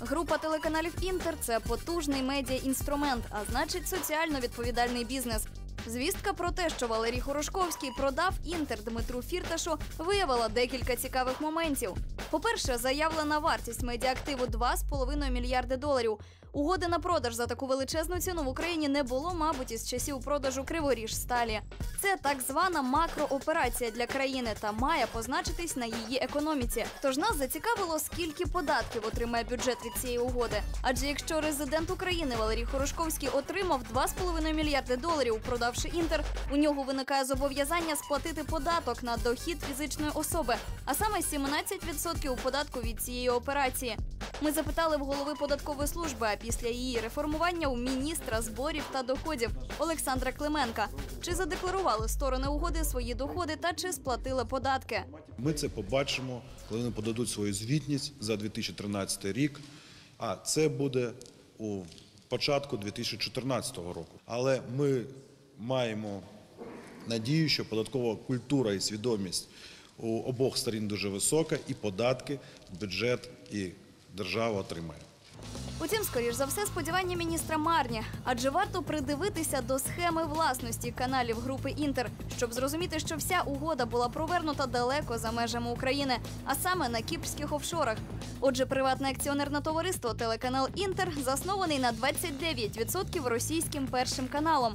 Група телеканалів Інтер це потужний медіа-інструмент, а значить соціально відповідальний бізнес. Звістка про те, що Валерій Хорошковський продав інтер Дмитру Фірташу, виявила декілька цікавих моментів. По-перше, заявлена вартість медіаактиву 2,5 мільярди доларів. Угоди на продаж за таку величезну ціну в Україні не було, мабуть, із часів продажу Криворіж сталі. Це так звана макрооперація для країни та має позначитись на її економіці. Тож нас зацікавило, скільки податків отримає бюджет від цієї угоди. Адже якщо резидент України Валерій Хорошковський отримав 2,5 мільярди доларів, продавши інтер, у нього виникає зобов'язання сплатити податок на дохід фізичної особи, а саме 17% податку від цієї операції. Ми запитали в голови податкової служби, а після її реформування у міністра зборів та доходів Олександра Клименка. Чи задекларували сторони угоди свої доходи та чи сплатили податки? Ми це побачимо, коли вони подадуть свою звітність за 2013 рік. А це буде у початку 2014 року. Але ми маємо надію, що податкова культура і свідомість у обох сторін дуже висока, і податки бюджет і держава отримає. Утім, скоріш за все, сподівання міністра марні, адже варто придивитися до схеми власності каналів групи Інтер, щоб зрозуміти, що вся угода була провернута далеко за межами України, а саме на кіпрських офшорах. Отже, приватне акціонерне товариство телеканал Інтер заснований на 29% російським першим каналом.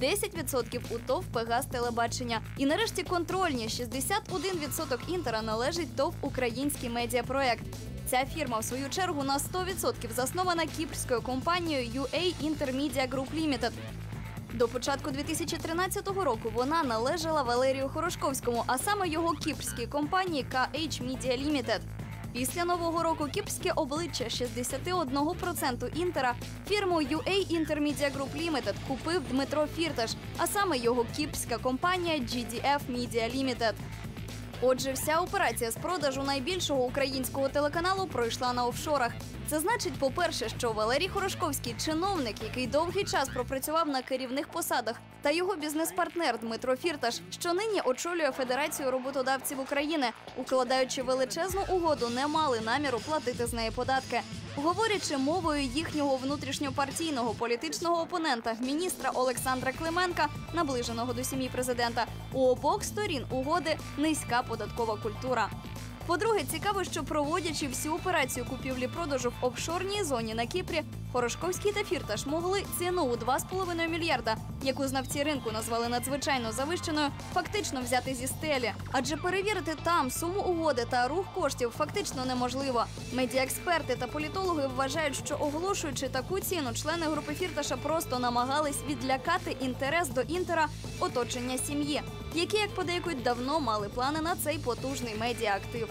10% у ТОВ Пегас Телебачення. І нарешті контрольні 61% інтера належить ТОВ Український медіапроект. Ця фірма, в свою чергу, на 100% заснована кіпрською компанією UA Intermedia Group Limited. До початку 2013 року вона належала Валерію Хорошковському, а саме його кіпрській компанії KH Media Limited. Після нового року кіпрське обличчя 61% інтера фірму UA Intermedia Group Limited купив Дмитро Фірташ, а саме його кіпрська компанія GDF Media Limited. Отже, вся операція з продажу найбільшого українського телеканалу пройшла на офшорах. Це значить, по-перше, що Валерій Хорошковський чиновник, який довгий час пропрацював на керівних посадах, та його бізнес-партнер Дмитро Фірташ, що нині очолює Федерацію роботодавців України, укладаючи величезну угоду, не мали наміру платити з неї податки. Говорячи мовою їхнього внутрішньопартійного політичного опонента, міністра Олександра Клименка, наближеного до сім'ї президента, у обох сторін угоди низька податкова культура. По-друге, цікаво, що проводячи всю операцію купівлі-продажу в офшорній зоні на Кіпрі, Хорошковський та Фірташ могли ціну у 2,5 мільярда, яку знавці ринку назвали надзвичайно завищеною, фактично взяти зі стелі. Адже перевірити там суму угоди та рух коштів фактично неможливо. Медіаексперти та політологи вважають, що оголошуючи таку ціну, члени групи Фірташа просто намагались відлякати інтерес до інтера оточення сім'ї, які, як подейкують, давно мали плани на цей потужний медіаактив.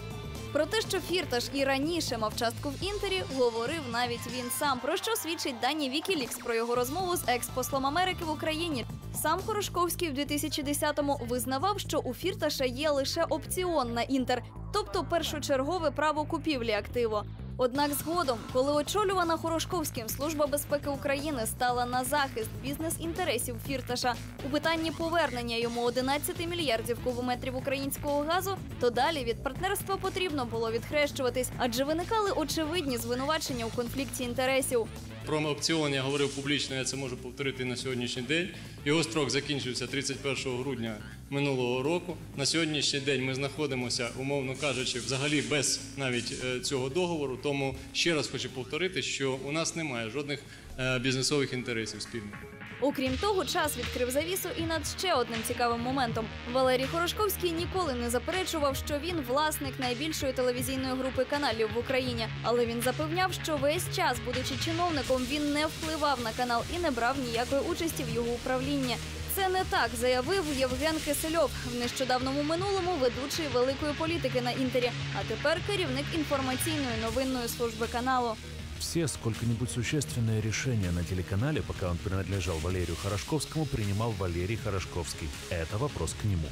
Про те, що Фірташ і раніше мав частку в інтері, говорив навіть він сам. Про що свідчить дані Вікілікс про його розмову з експослом Америки в Україні. Сам Хорошковський в 2010-му визнавав, що у Фірташа є лише опціон на інтер, тобто першочергове право купівлі активу. Однак згодом, коли очолювана Хорошковським служба безпеки України стала на захист бізнес-інтересів Фірташа у питанні повернення йому 11 мільярдів кубометрів українського газу, то далі від партнерства потрібно було відхрещуватись, адже виникали очевидні звинувачення у конфлікті інтересів. Про аукціон я говорив публічно, я це можу повторити на сьогоднішній день. Його строк закінчився 31 грудня минулого року. На сьогоднішній день ми знаходимося, умовно кажучи, взагалі без навіть е, цього договору. Тому ще раз хочу повторити, що у нас немає жодних е, бізнесових інтересів спільних. Окрім того, час відкрив завісу і над ще одним цікавим моментом. Валерій Хорошковський ніколи не заперечував, що він власник найбільшої телевізійної групи каналів в Україні. Але він запевняв, що весь час, будучи чиновником, він не впливав на канал і не брав ніякої участі в його управлінні. Це не так заявив Євген Кисельов в нещодавному минулому ведучий великої політики на інтері, а тепер керівник інформаційної новинної служби каналу. Все сколько-нибудь существенные решения на телеканале, пока он принадлежал Валерию Хорошковскому, принимал Валерий Хорошковский. Это вопрос к нему.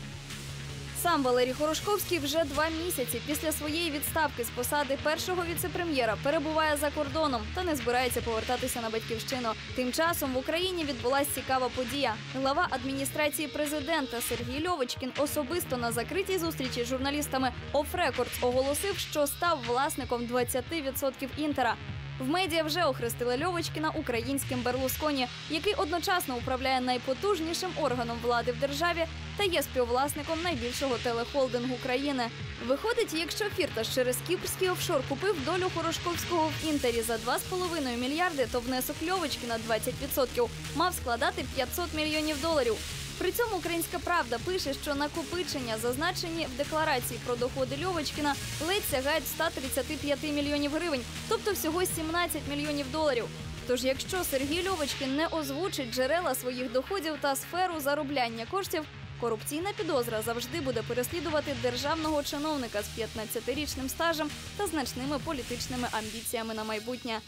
Сам Валерій Хорошковський вже два місяці після своєї відставки з посади першого віцепрем'єра перебуває за кордоном та не збирається повертатися на батьківщину. Тим часом в Україні відбулася цікава подія. Глава адміністрації президента Сергій Льовочкін особисто на закритій зустрічі з журналістами Records оголосив, що став власником 20% інтера. В медіа вже охрестили Льовочкіна українським Берлусконі, який одночасно управляє найпотужнішим органом влади в державі та є співвласником найбільшого телехолдингу країни. Виходить, якщо Фірташ через кіпрський офшор купив долю Хорошковського в інтері за 2,5 мільярди, то внесок Льовочкіна 20% мав складати 500 мільйонів доларів. При цьому українська правда пише, що накопичення, зазначені в декларації про доходи Льовочкіна, ледь сягають 135 мільйонів гривень, тобто всього 17 мільйонів доларів. Тож, якщо Сергій Льовочкін не озвучить джерела своїх доходів та сферу заробляння коштів, корупційна підозра завжди буде переслідувати державного чиновника з 15-річним стажем та значними політичними амбіціями на майбутнє.